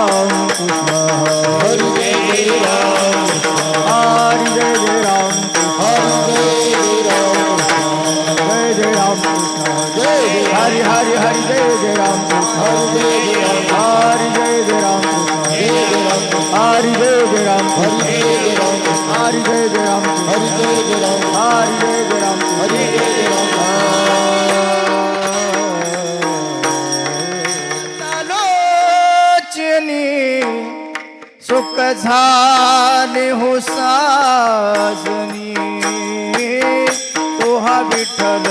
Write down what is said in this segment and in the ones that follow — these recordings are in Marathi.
Hare Hare Hari, Jai Jai Ram Hari Hare Jai Ram सुख झाले हो साजनी तोहा विठ्ठल.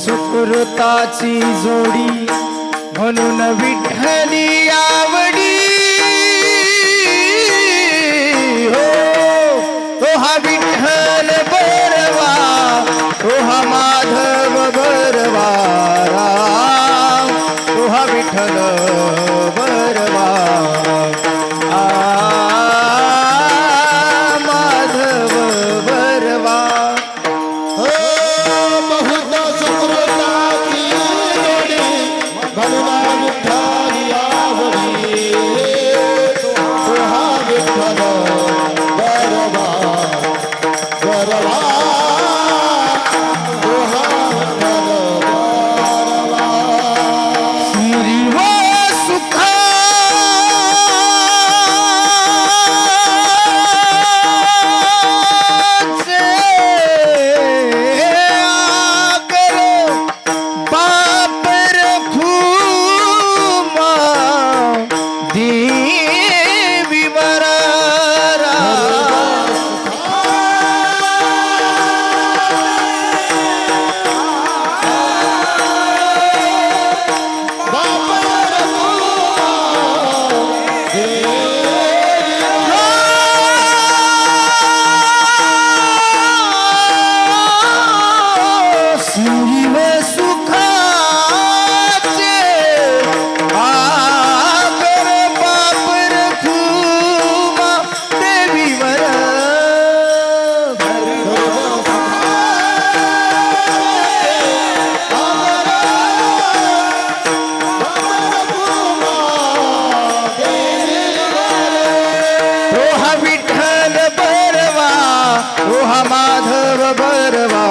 सुकृताची जोडी म्हणून विठ्ठली आवड परवा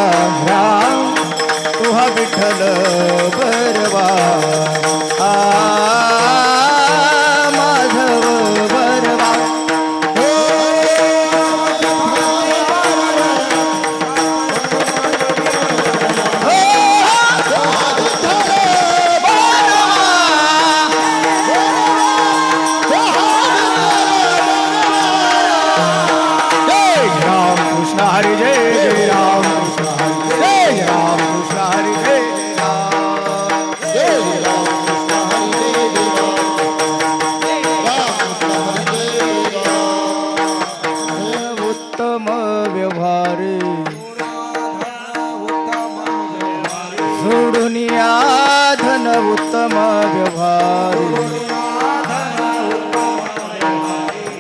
उत्तम व्यवहार. धन उत्तम व्यवहार.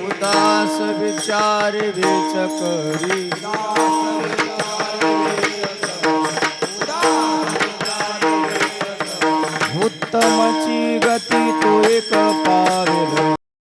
उदास विचार वेचकरी.